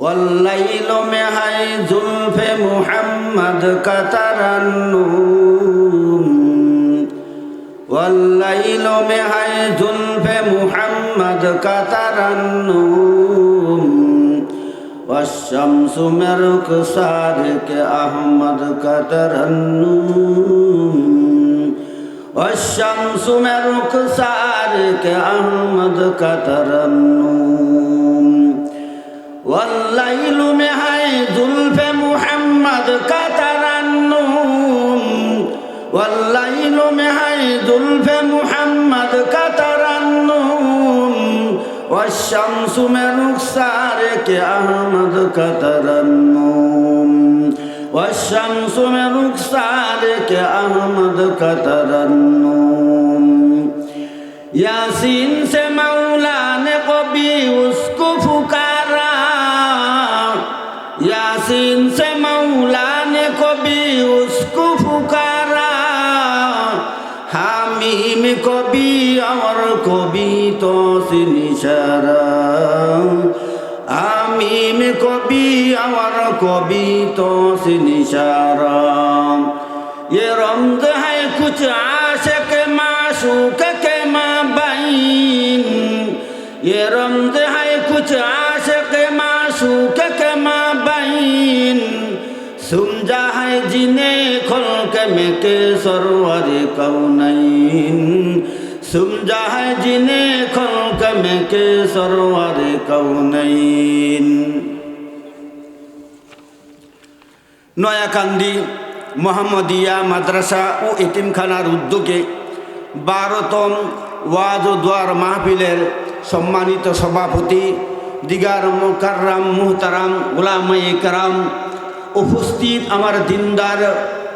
والليل محي زلف محمد كترنم والليل محي زلف محمد كترنم والشمس مرق صادق أحمد كترنم والشمس مرق صادق أحمد كترنم والليل مهي زلف محمد كتر النوم والليل مهي زلف محمد كتر النوم والشمس من رخسارك أحمد كتر النوم والشمس من رخسارك أحمد كتر النوم ياسين سے مولا نے کبھی اس कभी और कभी तो से निशारा आमीम कभी और कभी तो से निशारा ये रमज है कुछ आशिक माशूक के माबैन ये रमज है कुछ आशिक माशूक के माबैन सुमझा है जिन्हें खोल के में के सरवर कौनैन सुमझा है जिन्हें खोल के में के सरवर कौनैन নয়াকান্দি মোহাম্মদিয়া মাদ্রাসা ও এতিমখানার উদ্যোগে বারোতম ওয়াজ ও দোয়ার মাহফিলের সম্মানিত সভাপতি দিগার মোকাররাম মুহতারাম গোলামাই কারাম উপস্থিত আমার দিনদার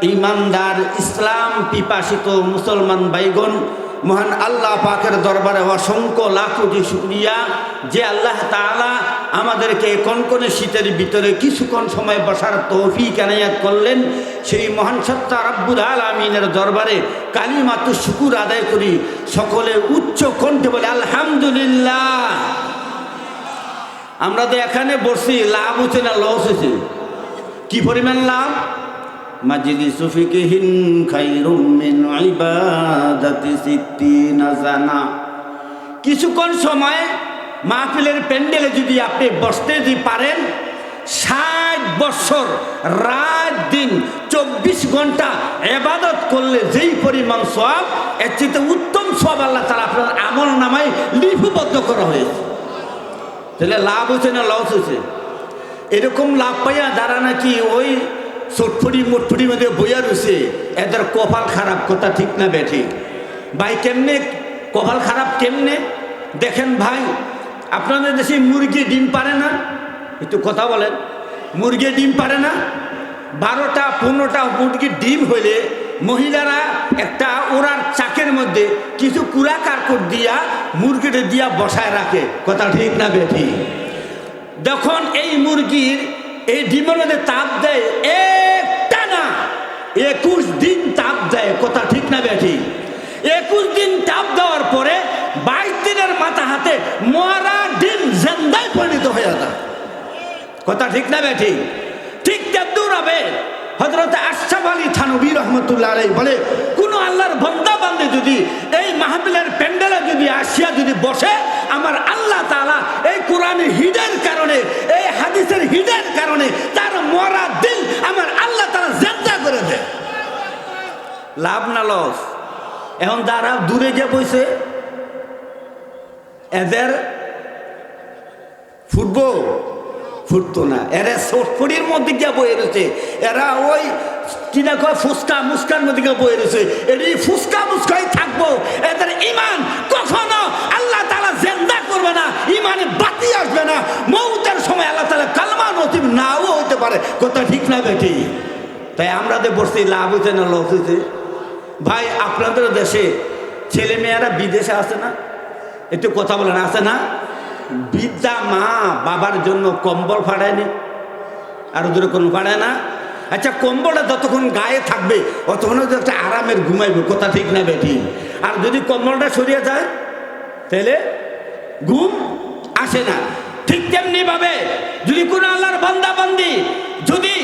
ইমানদার ইসলাম পিপাসিত মুসলমান বাইগন মহান আল্লাহ পাকের দরবারে অসংখ্য লাখ কোটি শুক্রিয়া যে আল্লাহ তাআলা আমাদেরকে কনকনে শীতের ভিতরে কিছুক্ষণ সময় বসার তৌফিক এনায়াত করলেন। সেই মহান সত্তা রাব্বুল আলমিনের দরবারে কালী মাত্র শুকুর আদায় করি। সকলে উচ্চ কণ্ঠে বলে, আলহামদুলিল্লাহ। আমরা তো এখানে বসছি, লাভ হচ্ছে না, লস হচ্ছে। কি পরিমাণ লাভ? ফিকহিন খায়রুম মিন ইবাদাতি সিত্তিনা জানা। কিছুক্ষণ সময় মাহফিলের প্যান্ডেলে যদি আপনি বসতে যদি পারেন, ষাট বছর, রাত দিন, চব্বিশ ঘণ্টা এবাদত করলে যেই পরিমাণ সব এর চেয়ে উত্তম সব আল্লাহ তারা আপনার আমল নামায় লিপিবদ্ধ করা হয়েছে। তাহলে লাভ হচ্ছে না লস হয়েছে? এরকম লাভ পাইয়া যারা নাকি ওই চটফুটি মুটফুটির মধ্যে বইয়া রয়েছে এদের কপাল খারাপ, কথা ঠিক না বেঠি। ভাই, কেমনে, কপাল খারাপ কেমনে? দেখেন ভাই, আপনাদের দেশে মুরগি ডিম পারে না? একটু কথা বলেন। মুরগি ডিম পারে না? বারোটা, পনেরোটা মুরগির ডিম হইলে মহিলারা একটা ওরার চাকের মধ্যে কিছু কুড়া কারকট দিয়া মুরগিটা দিয়া বসায় রাখে। কথা ঠিক না বেঠি। যখন এই মুরগির এই ডিমের মধ্যে তাপ দেয় একটা না একুশ দিন তাপ দেয়, কথা ঠিক না বেঠি একুশ দিন তাপ দেওয়ার পরে বাইশ দিনের মাথা হাতে মরা ডিম জেন্দায় পরিণত হয়ে যায়। কথা ঠিক না বেঠি ঠিক তেদুর হবে হজরত আশরাফ আলী থানবী রহমতুল্লাহ আলাই বলে, কোনো আল্লাহর বন্দা বান্দে যদি এই মাহফিলের প্যান্ডেলে যদি আসিয়া যদি বসে, আমার আল্লাহ তালা এই কোরআনের হিডের কারণে, এই হাদিসের হিডের কারণে তার মরা দিল আমার আল্লাহ তালা জেন্দা করে দেয়। লাভ না লস? এখন যারা দূরে যে বইছে, এদের ফুটবল ফুটতো না। এরা সোটফুটির মধ্যে গিয়ে বয়ে রয়েছে। এরা ওই কি না কয় ফুচকা মুস্কার মধ্যে গিয়ে বয়ে রয়েছে। এটি ফুচকা মুস্কাই থাকব। এদের ইমান কখনো আল্লাহ তালা জেন্দা করবে না ইমানে বাতি আসবে না। মৌতের সময় আল্লাহ তালা কালমা নসিব নাও হইতে পারে। কথা ঠিক না বেটি? তাই আমরা তো বসছি, লাভ হয়েছে না লস হয়েছে ভাই, আপনাদের দেশে ছেলে মেয়েরা বিদেশে আছে না? একটু কথা বলেন, আছে না? বিদ্যা মা বাবার জন্য কম্বল ফাড়ায়নি আর ওদের কোনো ফাড়ায় না। আচ্ছা কম্বলটা যতক্ষণ গায়ে থাকবে, অতক্ষণ একটা আরামের ঘুমাইবে, কথা ঠিক না বেটি আর যদি কম্বলটা সরিয়ে যায়, তাহলে ঘুম আসে না। ঠিক তেমনি ভাবে যদি কোনো আল্লাহর বান্দা বান্দি যদি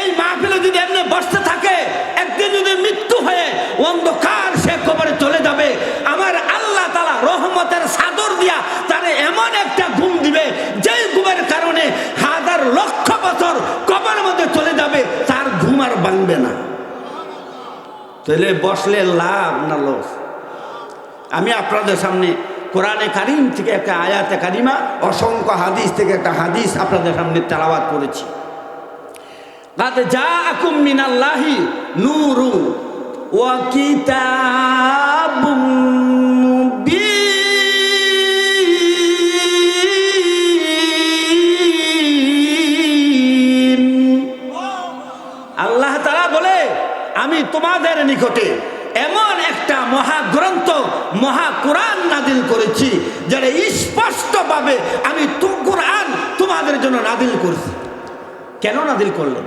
এই মাহফিলে যদি এমনি বসতে থাকে, একদিন যদি মৃত্যু হয়ে অন্ধকার সে কবরে চলে যাবে আমার আল্লাহ তালা রহমতের সাদর দিয়া তারে এমন একটা ঘুম দিবে যেই ঘুমের কারণে হাজার লক্ষ বছর কবরের মধ্যে চলে যাবে, তার ঘুম আর ভাঙবে না। তাহলে বসলে লাভ না লস? আমি আপনাদের সামনে কোরআনে কারিম থেকে একটা আয়াতে কারিমা, অসংখ্য হাদিস থেকে একটা হাদিস আপনাদের সামনে তেলাওয়াত করেছি। কাদ যা আকুম মিনাল্লাহি নূরু ওয়া কিতাবুম তোমাদের নিকটে এমন একটা মহাগ্রন্থ মহাকুরান নাদিল করেছি যারা স্পষ্টভাবে আমি তু, কোরআন তোমাদের জন্য নাদিল করছি। কেন নাদিল করলেন?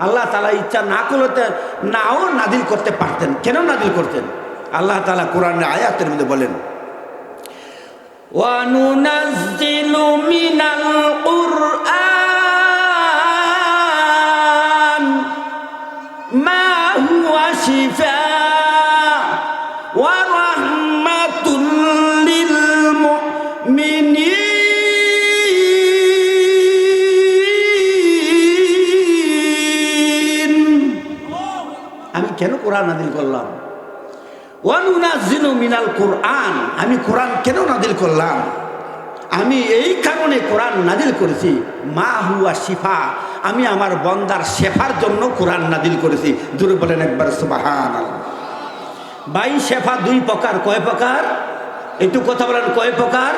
আল্লাহ তালা ইচ্ছা না করতে নাও নাদিল করতে পারতেন। কেন নাদিল করতেন? আল্লাহ তালা কোরআনের আয়াতের মধ্যে বলেন ওয়ানুনাজিলু মিনাল شفاء ورحمة للمؤمنين আমি কেন কোরআন নাদিল করলাম ওয়ানুনাজিনু মিনাল কোরআন আমি কোরআন কেন নাদিল করলাম আমি এই কারণে কোরআন নাদিল করেছি মা হুয়া শিফা আমি আমার বন্দার শেফার জন্য কোরআন নাদিল করেছি। দূরে বলেন একবার সুবাহান বাই শেফা দুই প্রকার, কয় প্রকার? একটু কথা বলেন, কয় প্রকার?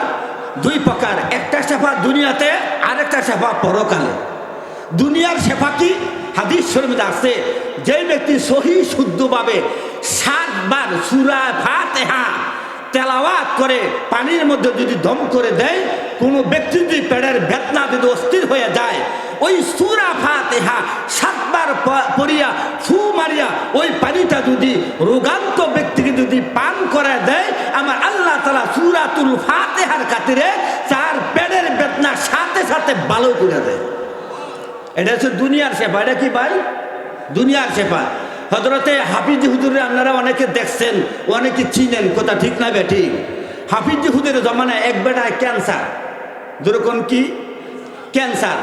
দুই প্রকার, একটা শেফা দুনিয়াতে, আরেকটা শেফা পরকালে। দুনিয়ার শেফা কি? হাদিস শরীফে আছে যে ব্যক্তি সহি, শুদ্ধভাবে সাতবার সুরা ফাতেহা তেলাওয়াত করে, পানির মধ্যে যদি দম করে দেয়, কোনো ব্যক্তি যদি পেটের বেদনা যদি অস্থির হয়ে যায়, ওই সুরা ফাতেহা সাতবার পড়িয়া ফু মারিয়া ওই পানিটা যদি রোগান্ত ব্যক্তিকে যদি পান করে দেয়, আমার আল্লাহ তালা সুরাতুল ফাতেহার খাতিরে তার পেটের বেদনা সাথে সাথে ভালো করে দেয়। এটা হচ্ছে দুনিয়ার সেবা এটা কি ভাই? দুনিয়ার সেবা হজরতে হাফিজ হুজুরে আপনারা অনেকে দেখছেন, অনেকে চিনেন, কথা ঠিক না বে ঠিক? হাফিজ হুজুরের জমানায় এক বেটায় ক্যান্সার। যেরকম কি? ক্যান্সার।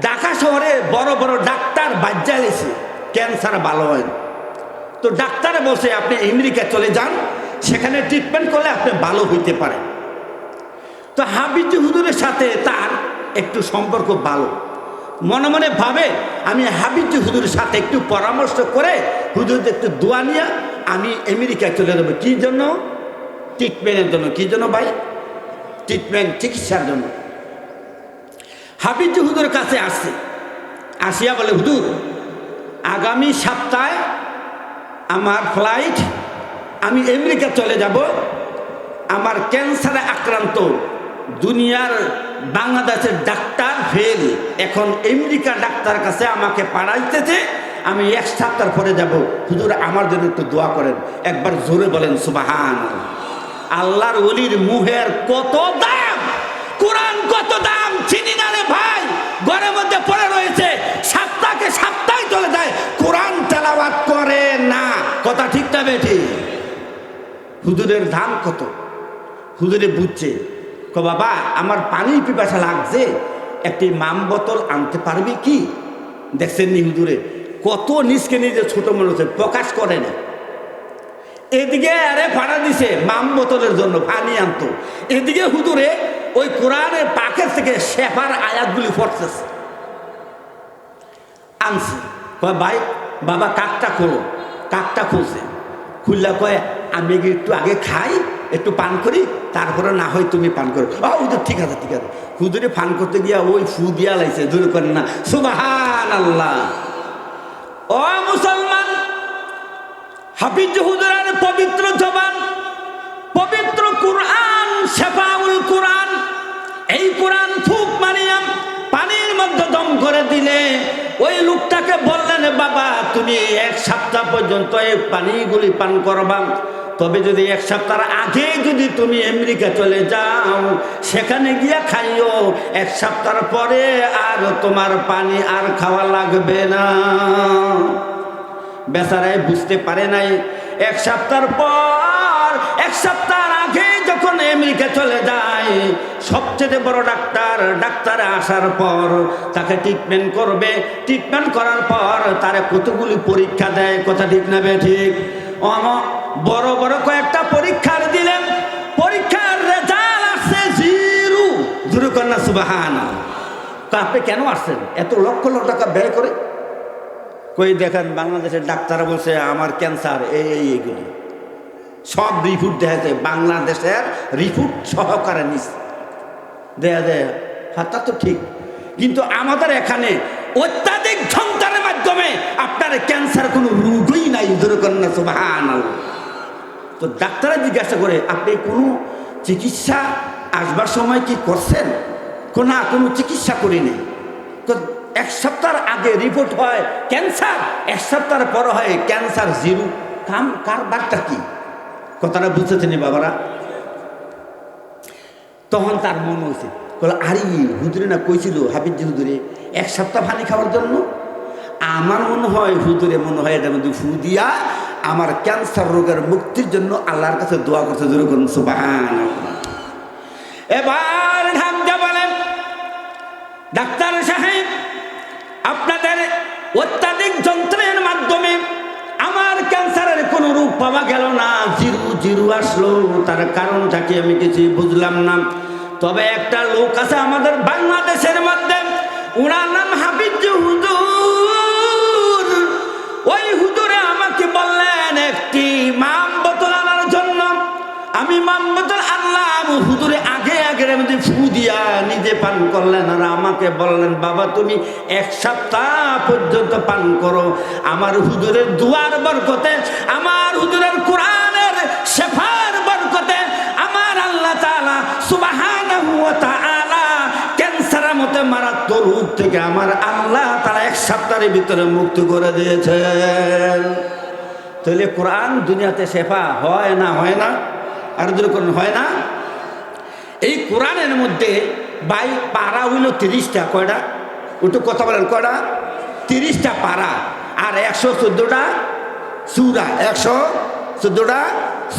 ঢাকা শহরে বড় বড় ডাক্তার বাজ্যা গেছে, ক্যান্সার ভালো হয় তো ডাক্তারে বসে আপনি আমেরিকা চলে যান, সেখানে ট্রিটমেন্ট করলে আপনি ভালো হইতে পারেন। তো হাবিজ হুজুরের সাথে তার একটু সম্পর্ক ভালো। মনে মনে ভাবে, আমি হাবিজ হুজুরের সাথে একটু পরামর্শ করে হুজুর একটু দোয়া নিয়ে আমি আমেরিকায় চলে যাব। কী জন্য? ট্রিটমেন্টের জন্য। কী জন্য ভাই? ট্রিটমেন্ট চিকিৎসার জন্য। হাবিজ হুজুরের কাছে আসছে। আসিয়া বলে, হুজুর, আগামী সপ্তাহে আমার ফ্লাইট আমি আমেরিকা চলে যাব। আমার ক্যান্সারে আক্রান্ত দুনিয়ার বাংলাদেশের ডাক্তার ফেল এখন আমেরিকা ডাক্তার কাছে আমাকে পাড়াইতেছে আমি এক সপ্তাহ পরে যাব। হুজুর, আমার জন্য একটু দোয়া করেন। একবার জোরে বলেন সুবাহান আল্লাহর অলির মুহের কত দাম? কোরআন কত দাম? চিনি না রে ভাই, ঘরের মধ্যে পড়ে রয়েছে। সপ্তাহকে সপ্তাহে চলে যায়। কোরআন তেলাওয়াত করে না। কথা ঠিক না হুজুরের দাম কত? হুজুরে বুঝছে। ক বাবা, আমার পানি পিপাসা লাগছে। একটি মাম বোতল আনতে পারবি কি? দেখছেন হুজুরে কত নিজকে নিজে ছোট মনে হচ্ছে প্রকাশ করে না। এদিকে আরে ভাড়া দিছে, মাম বোতলের জন্য পানি আনতো। এদিকে হুদুরে ওই কোরআনের পাকের থেকে শেফার আয়াতগুলি পড়তেছে। আনছে। কয়, ভাই, বাবা কাকটা খোলো, কাকটা খুলছে। খুললা কয়, আমি একটু আগে খাই? একটু পান করি, তারপরে না হয় তুমি পান করো। ও হুজুর ঠিক আছে ঠিক আছে। হুজুরে পান করতে গিয়া ওই ফু দিয়া লাইছে দূর করেন না। সুবাহান আল্লাহ ও মুসলমান, হাফিজ হুজুরের পবিত্র জবান, পবিত্র কুরআন, শেফাউল কুরআন, এই কোরআন ফুক মারিয়াম পানির মধ্যে দম করে দিলে, ওই লোকটাকে বললেন, বাবা, তুমি এক সপ্তাহ পর্যন্ত এই পানিগুলি পান করবা। তবে যদি এক সপ্তাহ আগে যদি তুমি আমেরিকা চলে যাও, সেখানে গিয়া খাইও। এক সপ্তাহ পরে আর তোমার পানি আর খাওয়া লাগবে না। বেচারায় বুঝতে পারে নাই, এক সপ্তাহ পর, এক সপ্তাহ আগে যখন আমেরিকা চলে যায়, সবচেয়ে বড় ডাক্তার, ডাক্তারে আসার পর তাকে ট্রিটমেন্ট করবে। ট্রিটমেন্ট করার পর তারা কতগুলি পরীক্ষা দেয়, কথা ঠিক না ঠিক? বড় বড় কয়েকটা পরীক্ষার দিলেন। পরীক্ষার রেজাল্ট আসছে জিরো। জিরো কন্যা সুবাহান আপনি কেন আসছেন? এত লক্ষ লক্ষ টাকা ব্যয় করে? কই দেখেন, বাংলাদেশের ডাক্তার বলছে, আমার ক্যান্সার, এই এই, এইগুলি। সব রিপোর্ট দেখাচ্ছে বাংলাদেশের রিপোর্ট সহকারে নিস দেয়া দেয়া হ্যাঁ তা তো ঠিক। কিন্তু আমাদের এখানে অত্যাধিক ঝংকারের মাধ্যমে আপনার ক্যান্সার কোনো রোগই নাই দুর্কন্যা সুবাহান তো ডাক্তাররা জিজ্ঞাসা করে, আপনি কোনো চিকিৎসা আসবার সময় কি করছেন? কো, না, কোনো চিকিৎসা করিনি। তো এক সপ্তাহ আগে রিপোর্ট হয়, ক্যান্সার। এক সপ্তাহ পর হয়, ক্যান্সার, জিরো। কাম কার বার্তা কি? কথাটা বুঝতেছেন বাবারা? তখন তার মন হয়েছে আরে হুদুরে না কইছিল হাবিজি হুদুরে এক সপ্তাহ পানি খাওয়ার জন্য? আমার মনে হয় হুদুরে মনে হয়, এটা মধ্যে ফু দিয়া আমার ক্যান্সার রোগের মুক্তির জন্য আল্লাহর কাছে দোয়া করতে দূর করুন সুবাহান এবার বলেন। ডাক্তার সাহেব, আপনাদের অত্যাধিক যন্ত্রের মাধ্যমে আমার ক্যান্সারের কোনো রূপ পাওয়া গেল না, জিরু জিরু আসলো, তার কারণটা কি আমি কিছু বুঝলাম না। তবে একটা লোক আছে আমাদের বাংলাদেশের মধ্যে উনার নাম হাফিজ হুজুর। আমি আনলাম হুজুরে আগে আগে মধ্যে ফু দিয়া নিজে পান করলেন, আর আমাকে বললেন, বাবা তুমি এক সপ্তাহ পর্যন্ত পান করো। আমার হুজুরের দুয়ার বরকতে, আমার হুজুরের কোরআনের শেফার বরকতে, আমার আল্লাহ ওয়া তাআলা ক্যান্সারের মতো মারাত্মক রোগ থেকে আমার আল্লাহ তারা এক সপ্তাহের ভিতরে মুক্তি করে দিয়েছেন। তাহলে কোরআন দুনিয়াতে শেফা হয় না হয় না? আর যেরকম হয় না? এই কোরআনের মধ্যে বাই পাড়া হইল তিরিশটা, কয়টা? একটু কথা বলেন, কয়টা? তিরিশটা পাড়া আর একশো চোদ্দোটা সুরা, একশো চোদ্দোটা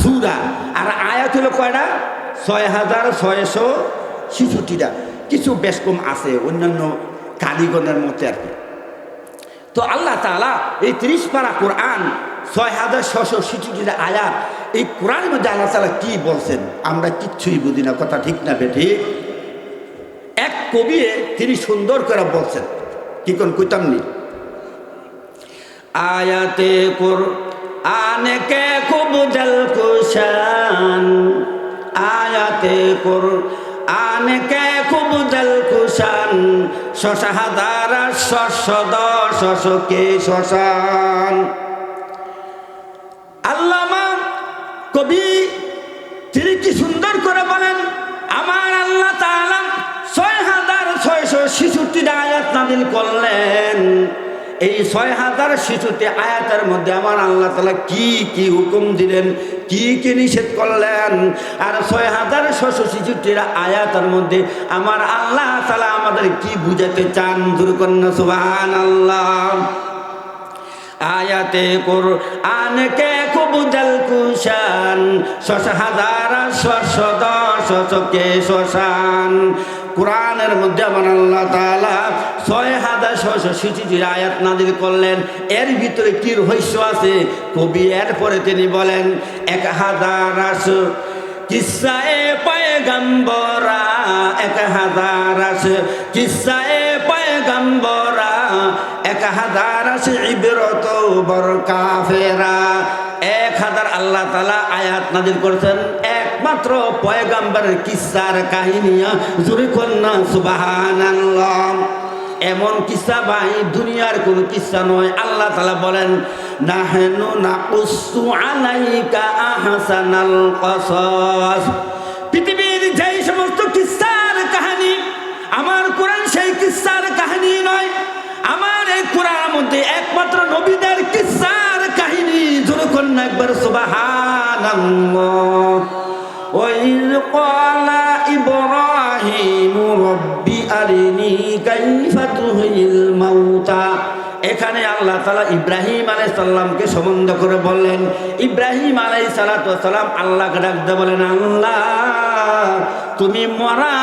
সুরা। আর আয়াত হইল কয়টা? ছয় হাজার ছয়শো ছিষট্টিটা। কিছু বেশ কম আছে, অন্যান্য কালীগণের মধ্যে আর কি। তো আল্লাহ তালা এই ত্রিশ পারা কোরআন, ছয় হাজার ছশো ছিষট্টিটা আয়াত এই কোরআন মধ্যে আল্লাহ তালা কি বলছেন? আমরা কিচ্ছুই বুঝি না, কথা ঠিক না বেঠি? এক কবি তিনি সুন্দর করে বলছেন। কি কোন কইতামনি আয়াতে কোর আনেকে খুব জল কুশান। আয়াতে কোর আনেকে খুব জল কুশান। শশা হাজার, শস্য শশকে শ্মশান আল্লামা শিশুটি আয়াত নাদিল করলেন, এই ছয় হাজার শিশুটি আয়াতের মধ্যে আমার আল্লাহ তালা কি কি হুকুম দিলেন, কি কি নিষেধ করলেন? আর ছয় হাজার ছশো শিশুটির আয়াতের মধ্যে আমার আল্লাহ তালা আমাদের কি বুঝাতে চান? দুর্কন্যা সুবাহান আল্লাহ আয়াতে কোর আনকে খুব জল কুশান, শশ হাজার শশ দশ শশকে শ্মশান কোরআনের মধ্যে আমার আল্লাহ তাআলা ছয় হাজার ছয়শো সিটিটির আয়াত নাদিল করলেন। এর ভিতরে কি রহস্য আছে? কবি এরপরে তিনি বলেন, এক হাজার আশো কিসায়ে পয়গম্বরা, এক হাজার আছে কিসায়ে পয়গম্বরা, এক হাজার আছে ইবরত বর কাফেরা। এক হাজার আল্লাহ তালা আয়াত নাজির করেছেন। একমাত্র পয়গাম্বরের কিসার কাহিনী জুড়ে কন্যা সুবাহান এমন কিসা ভাই, দুনিয়ার কোন কিসা নয়। আল্লাহ তালা বলেন, নাহেনু নাকুসু কসস। পৃথিবীর যেই সমস্ত কিসার কাহিনী, আমার কোরআন সেই কিসার কাহিনী নয়। আমার এই কোরআনের মধ্যে একমাত্র নবীদের কিসার কাহিনী, জোর কন্যা একবার সুবাহান وإذ قال إبراهيم رب أرني كيف تحيي الموتى এখানে আল্লাহ তালা ইব্রাহিম আলাই সাল্লামকে সম্বন্ধ করে বললেন ইব্রাহিম আলাই সালাতাম আল্লাহকে ডাকতে বলেন আল্লাহ তুমি মরা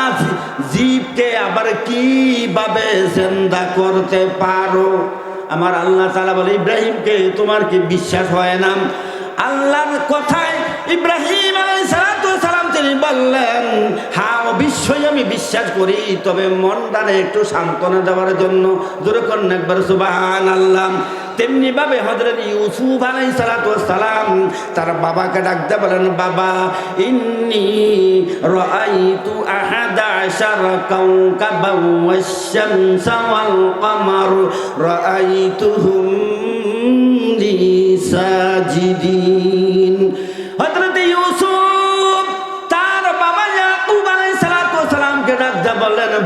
জীবকে আবার কিভাবে জিন্দা করতে পারো আমার আল্লাহ তালা বলে ইব্রাহিমকে তোমার কি বিশ্বাস হয় না আল্লাহর কথায় ইব্রাহিম তিনি বললেন হ্যাঁ অবশ্যই আমি বিশ্বাস করি, তবে মনটারে একটু সান্ত্বনা দেওয়ার জন্য যেরকম একবার সুবাহান আল্লাহ তেমনি ভাবে হজরত ইউসুফ আলাই সালাম, তার বাবাকে ডাকতে বলেন, বাবা, ইন্নি রাআইতু আহাদা আশারা কাওকাবান ওয়াশ-শামসা ওয়াল কমার রাআইতুহুম সাজিদিন।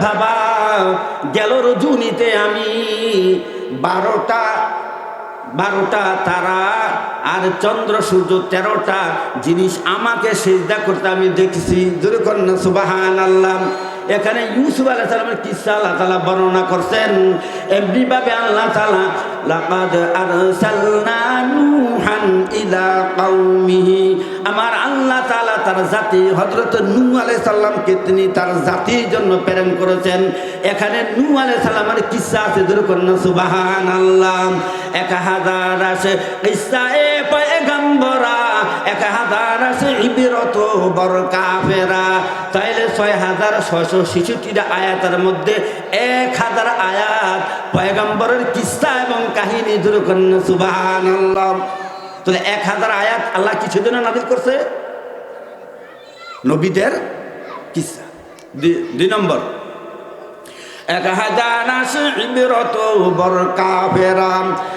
বাবা গেল রজুনিতে আমি। বারোটা বারোটা তারা আর চন্দ্র, সূর্য তেরোটা জিনিস আমাকে সেজদা করতে আমি দেখছি। জোরে কন্যা সুবাহান আল্লাহ এখানে ইউসুফ আলাহ সালামের কিসা আল্লাহ তালা বর্ণনা করছেন। এমনিভাবে আল্লাহ তালা লাকাদ আরসালনা নূহান ইলা কওমিহি। আমার আল্লাহ তালা তার জাতি, হযরত নু আলাইহিস সালামকে তিনি তার জাতির জন্য প্রেরণ করেছেন। এখানে নু আলাইহিস সালামের কিসসা আছে যেরকম সুবহানাল্লাহ। এক হাজার আছে কিসসা এ পয়গম্বরা, এক হাজার আছে ইবরত বর কাফেরা। তাইলে ছয় হাজার ছয়শো ছেষট্টিটা আয়াতের মধ্যে এক হাজার আয়াত পয়গম্বরের কিসসা এবং কাহিনী যেরকম সুবহানাল্লাহ। তাহলে এক হাজার আয়াত আল্লাহ কিছু জন্য নাজিল করছে? নবীদের কিসা? দুই- নম্বর। এক হাজার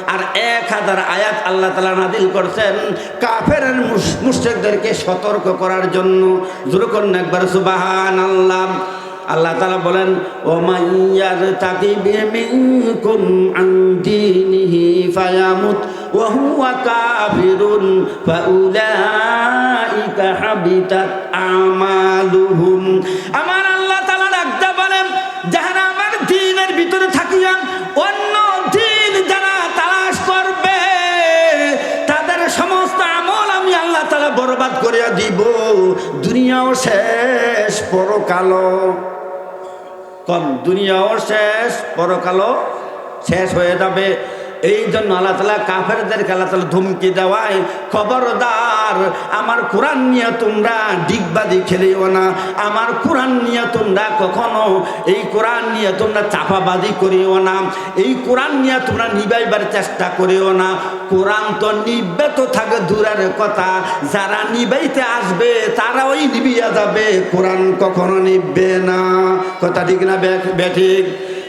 আর এক হাজার আয়াত আল্লাহ তালা নাদিল করছেন কাফের মুশ্রিকদেরকে সতর্ক করার জন্য। যেরকম একবার সুবাহান আল্লাহ আল্লাহ তালা বলেন ও মাইয়ার তাকি মিনকুম আন ফায়ামুত। হুয়া কাফিরুন ফাউলাইকা হাবিতাত আমালুহুম আমার আল্লাহ তাআলা ডাকতে বলেন যারা আমার দিনের ভিতরে থাকিয়া অন্য দিন যারা তালাশ করবে, তাদের সমস্ত আমল আমি আল্লাহ তাআলা বরবাদ করিয়া দিব। দুনিয়াও শেষ, পরকালও কম। দুনিয়াও শেষ, পরকালও শেষ হয়ে যাবে। এই জন্য আল্লাহ তালা কাফেরদেরকে আল্লাহ তালা ধমকি দেওয়ায় খবরদার, আমার কোরআন নিয়ে তোমরা ডিগবাদি খেলিও না। আমার কোরআন নিয়ে তোমরা কখনো এই কোরআন নিয়ে তোমরা চাপাবাদি করিও না। এই কোরআন নিয়ে তোমরা নিবাইবার চেষ্টা করিও না। কোরআন তো নিবে তো থাকে দূরের কথা। যারা নিবাইতে আসবে তারা ওই নিবিয়া যাবে। কোরআন কখনো নিবে না। কথা ঠিক না বেঠিক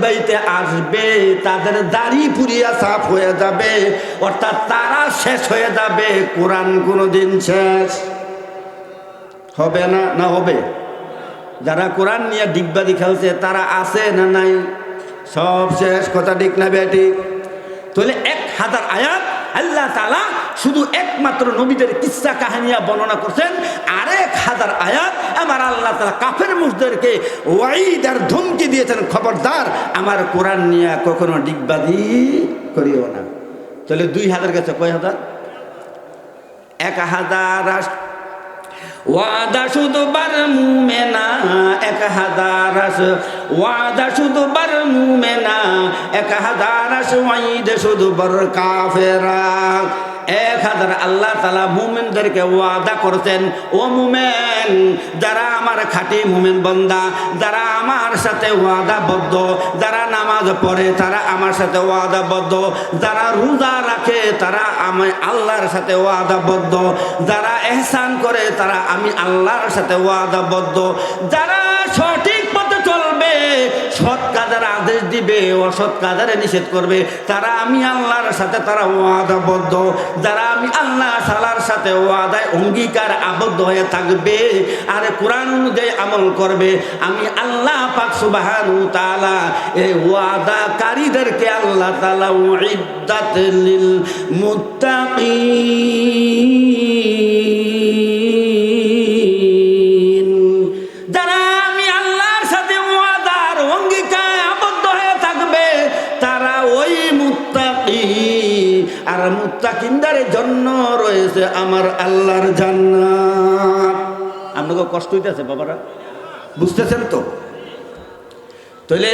নিবাইতে আসবে, তাদের দাড়ি পুরিয়া সাফ হয়ে যাবে, অর্থাৎ তারা শেষ হয়ে যাবে, কোরআন কোনোদিন শেষ হবে না না হবে? যারা কোরআন নিয়ে ডিগবাদি খেলছে, তারা আছে না নাই? সব শেষ, কথা ঠিক না বেটি? তাহলে এক হাজার আয়াত আল্লাহ তালা শুধু একমাত্র নবীদের কিসা কাহানিয়া বর্ণনা করছেন আরেক হাজার আয়াত, আমার আল্লাহ তালা কাফের মুসদেরকে ওয়াইদ আর ধমকি দিয়েছেন, খবরদার, আমার কোরআন নিয়ে কখনো ডিগবাদি করিও না। তাহলে দুই হাজার গেছে, কয় হাজার? এক হাজার ওয়াদা শুধু বার মুমেনা, এক হাজার ওয়াদা শুধু বার মুমেনা, এক হাজার ওয়াইদ শুধু বর কাফেরা। এক হাজার আল্লাহ তালা মুমেনদেরকে ওয়াদা করছেন, ও মুমেন, যারা আমার খাঁটি মুমেন বন্দা, যারা আমার সাথে ওয়াদাবদ্ধ, যারা নামাজ পড়ে তারা আমার সাথে ওয়াদাবদ্ধ, যারা রোজা রাখে তারা আমি আল্লাহর সাথে ওয়াদাবদ্ধ, যারা এহসান করে তারা আমি আল্লাহর সাথে ওয়াদাবদ্ধ, যারা সঠিক পথে চলবে, সৎ দিবে অসৎ কাজের নিষেধ করবে। তারা আমি আল্লাহর সাথে, তারা ওয়াদাবদ্ধ। যারা আমি আল্লাহ সালার সাথে ওয়াদায় অঙ্গীকার আবদ্ধ হয়ে থাকবে আর কোরআন অনুযায়ী আমল করবে, আমি আল্লাহ পাক সুবাহানু তাআলা এই ওয়াদাকারীদেরকে আল্লাহ তালা মুত্তাকিন। রয়েছে আমার আল্লাহর জান্নাত। আপনাকে কষ্ট হইতেছে বাবারা? বুঝতেছেন তো? তাহলে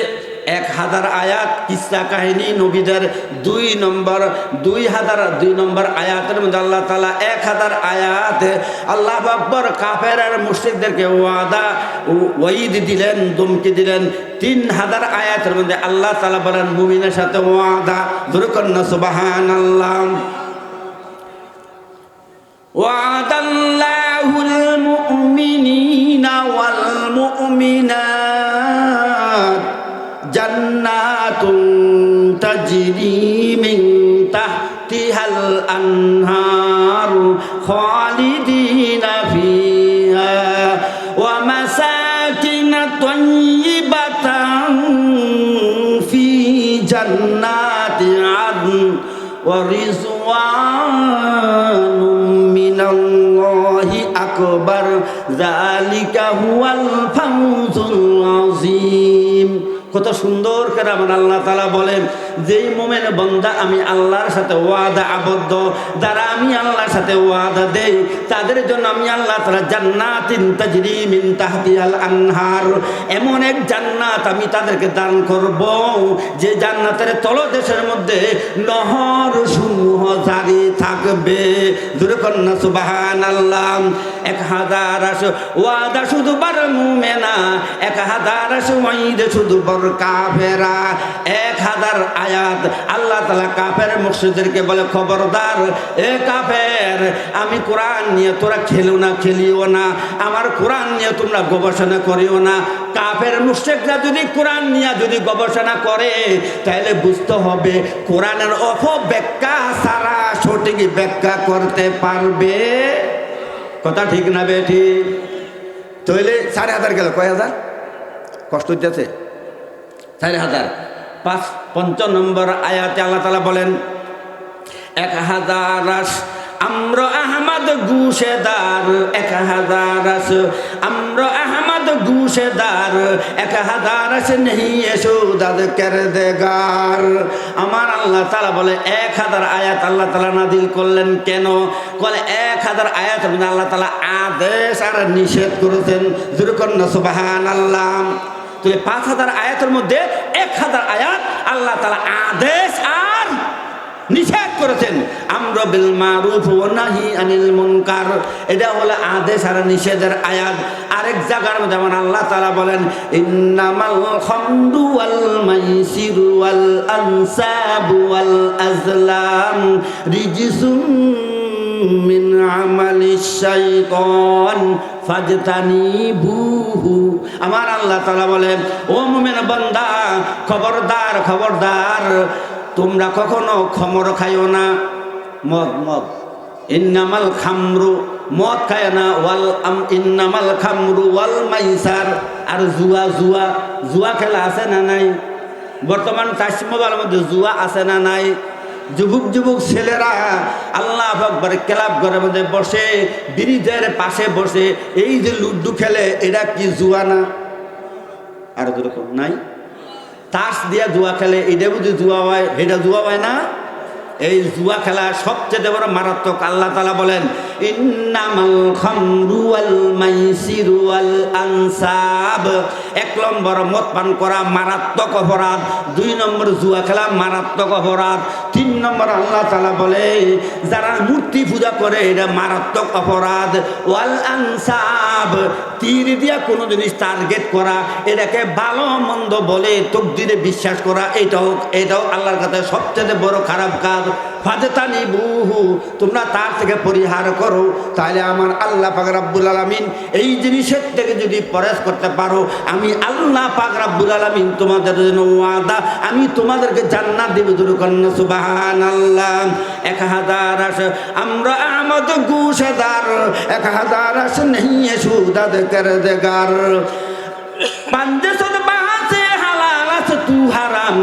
এক হাজার আয়াত কিসা কাহিনী নবীদের দুই নম্বর দুই হাজার দুই নম্বর আয়াতের মধ্যে আল্লাহ তালা এক হাজার আয়াত আল্লাহ বাব্বর কাফের আর মুর্শিদদেরকে ওয়াদা ওয়াইদ দিলেন দমকি দিলেন। তিন হাজার আয়াতের মধ্যে আল্লাহ তালা বলেন মুমিনের সাথে ওয়াদা দুরকন্যা সুবাহান আল্লাহ وعد الله المؤمنين والمؤمنات جنات تجري من تحتها الأنهار خالدين فيها ومساكن طيبة في جنات عدن ورضوان কত সুন্দর করে আমার আল্লাহ তালা বলেন, যেই মোমেন বন্দা আমি আল্লাহর সাথে ওয়াদা আবদ্ধ, যারা আমি আল্লাহর সাথে ওয়াদা দেই, তাদের জন্য আমি আল্লাহ তালা জান্নাতিন তাজরিমিন তাহতিয়াল আনহার। এমন এক জান্নাত আমি তাদেরকে দান করব, যে জান্নাতের তলদেশের মধ্যে নহর সমূহ জারি থাকবে। দুরকন্যা সুবাহান আল্লাহ এক হাজার আস, ওয়াদা শুধু বার মুমেনা, এক হাজার আস ওয়াইদ শুধু বর কাফেরা। এক হাজার আয়াত আল্লাহ তালা কাফের মুর্শিদেরকে বলে, খবরদার, এ কাফের, আমি কোরআন নিয়ে তোরা খেলো না, খেলিও না, আমার কোরআন নিয়ে তোমরা গবেষণা করিও না। কাফের মুর্শেকরা যদি কোরআন নিয়ে যদি গবেষণা করে তাহলে বুঝতে হবে কোরআনের অপব্যাখ্যা সারা সঠিক ব্যাখ্যা করতে পারবে। কথা ঠিক না বেঠি। তাহলে সাড়ে হাজার গেল কয় হাজার কষ্ট হইতেছে চারি হাজার পাঁচ পঞ্চ নম্বর আয়াতে আল্লাহ তালা বলেন এক হাজার আম্র আহমদ গুশেদার এক হাজার আস। আম্র আহমদ গুশেদার এক হাজার আস নেই এসো দাদ কের দেগার। আমার আল্লাহ তালা বলে, এক হাজার আয়াত আল্লাহ তালা নাদিল করলেন কেন? বলে, এক হাজার আয়াত আল্লাহ তালা আদেশ আর নিষেধ করেছেন। দুর্কন্যা সুবাহান আল্লাহ তাহলে পাঁচ হাজার আয়াতের মধ্যে এক হাজার আয়াত আল্লাহ তালা আদেশ আর নিষেধ করেছেন। আমরা বিল মারুফ ও নাহি আনিল মুনকার। এটা হলো আদেশ আর নিষেধের আয়াত। আরেক জায়গার মধ্যে যেমন আল্লাহ তালা বলেন, ইন্নামাল খামরু ওয়াল মাইসিরু ওয়াল আনসাবু ওয়াল আজলাম রিজসুম মিন আমালি শাইতান ফাজতানি বুহু আমার আল্লাহ তালা বলেন ও মোমেন বন্দা, খবরদার খবরদার, তোমরা কখনো খমর খাইও না। মদ মদ। ইন্নামাল খামরু, মদ খায় না, ওয়াল আম ইন্নামাল খামরু ওয়াল মাইসার। আর জুয়া জুয়া। জুয়া খেলা আছে না নাই? বর্তমান মোবাইলের মধ্যে জুয়া আছে না নাই? যুবক যুবক ছেলেরা আল্লাহ আকবর ক্লাব ঘরের মধ্যে বসে, ব্রিজের পাশে বসে, এই যে লুড্ডু খেলে, এটা কি জুয়া না? আর যেরকম নাই। তাস দিয়া জুয়া খেলে, এটা বুঝি জুয়া হয়, এটা জুয়া হয় না? এই জুয়া খেলা সবচেয়ে বড় মারাত্মক। আল্লাহ তালা বলেন ইন্নামাল খামরু ওয়াল মাইসিরু এক নম্বর মদ পান করা মারাত্মক অপরাধ, দুই নম্বর জুয়া খেলা মারাত্মক অপরাধ, তিন নম্বর আল্লাহ তালা বলে, যারা মূর্তি পূজা করে এটা মারাত্মক অপরাধ। ওয়াল আনসাব, তীর দিয়া কোনো জিনিস টার্গেট করা, এটাকে ভালো মন্দ বলে তকদিরে বিশ্বাস করা, এটাও এটাও আল্লাহর কাছে সবচেয়ে বড় খারাপ কাজ। ফাজেতানি বুহু তোমরা তার থেকে পরিহার করো। তাহলে আমার আল্লাহ পাক রাব্বুল আলামিন এই জিনিসের থেকে যদি পরেশ করতে পারো, আমি আল্লাহ পাক রাব্বুল আলামিন তোমাদের জন্য ওয়াদা, আমি তোমাদেরকে জান্নাত দেব সুবাহান আল্লাহ এক হাজার আস আমরা আমদ গুষদার এক হাজার আস নেই সুদাদ কর দেগার তু হারাম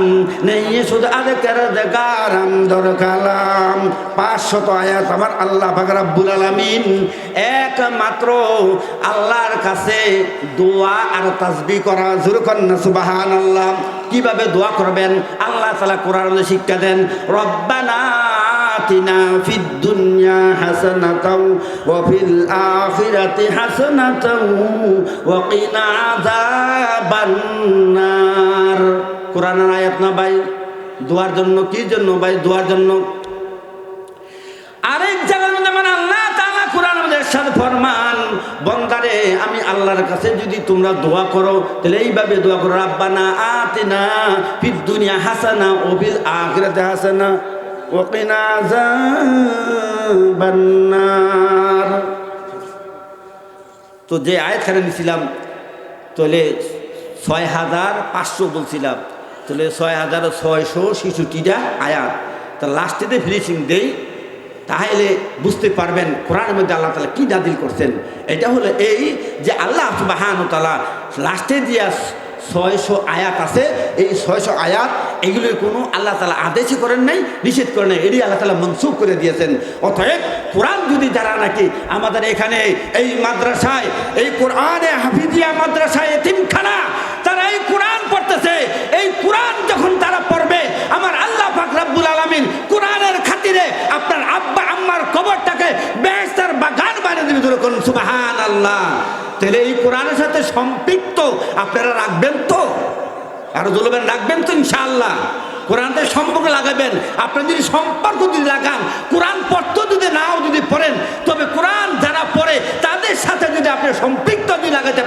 নেই শুধু আদে কেরে দে গারাম দর কালাম পাঁচশত আয়াত আমার আল্লাহ পাক রাব্বুল আলামিন একমাত্র আল্লাহর কাছে দোয়া আর তাসবি করা জোর কন্যা সুবাহান আল্লাহ কিভাবে দোয়া করবেন আল্লাহ তালা কোরআন শিক্ষা দেন রব্বানা آتنا في الدنيا حسنة وفي الآخرة حسنة وقنا عذاب النار কোরআনের আয়াত না ভাই? দোয়ার জন্য কি জন্য ভাই? দোয়ার জন্য। আরেক জায়গার মধ্যে মানে আল্লাহ তাআলা কোরআন আমাদের ফরমান, বন্দারে, আমি আল্লাহর কাছে যদি তোমরা দোয়া করো, তাহলে এইভাবে দোয়া করো, রাব্বানা আতিনা ফিদ দুনিয়া হাসানা ও ফিল আখিরাতে হাসানা ওকিনা আযাবান্নার তো যে আয়াতখানে নিছিলাম, তাহলে ছয় হাজার পাঁচশো বলছিলাম। তাহলে ছয় হাজার ছয়শো ছেষট্টিটা আয়াত। তা লাস্টেতে ফিনিশিং দেই তাহলে বুঝতে পারবেন কোরআনের মধ্যে আল্লাহ তালা কী নাদিল করছেন। এটা হলো এই যে আল্লাহ বাহান তালা লাস্টে দিয়া ছয়শো আয়াত আছে, এই ছয়শো আয়াত এগুলোর কোনো আল্লাহ তালা আদেশই করেন নাই, নিষেধ করেন নাই এটি আল্লাহ তালা মনসুখ করে দিয়েছেন। অতএব কোরআন যদি যারা নাকি আমাদের এখানে এই মাদ্রাসায়, এই কোরআনে হাফিজিয়া মাদ্রাসায় এতিমখানা যারা এই কোরআন পড়তেছে, এই কোরআন যখন তারা পড়বে, আমার আল্লাহ পাক রাব্বুল আলামিন কোরআনের খাতিরে আপনার আব্বা, আম্মার কবরটাকে বেহেস্তার বাগান বানিয়ে দেবে। দূর করুন সুবাহান আল্লাহ তাহলে এই কোরআনের সাথে সম্পৃক্ত আপনারা রাখবেন তো? আরও জলবেন রাখবেন তো ইনশাআল্লাহ। কোরআনটা সম্পর্ক লাগাবেন। আপনি যদি সম্পর্ক যদি লাগান, কোরআন পড়ত যদি নাও যদি পড়েন, তবে কোরআন যারা পড়ে, তাদের সাথে যদি আপনি সম্পৃক্ত যদি লাগাতে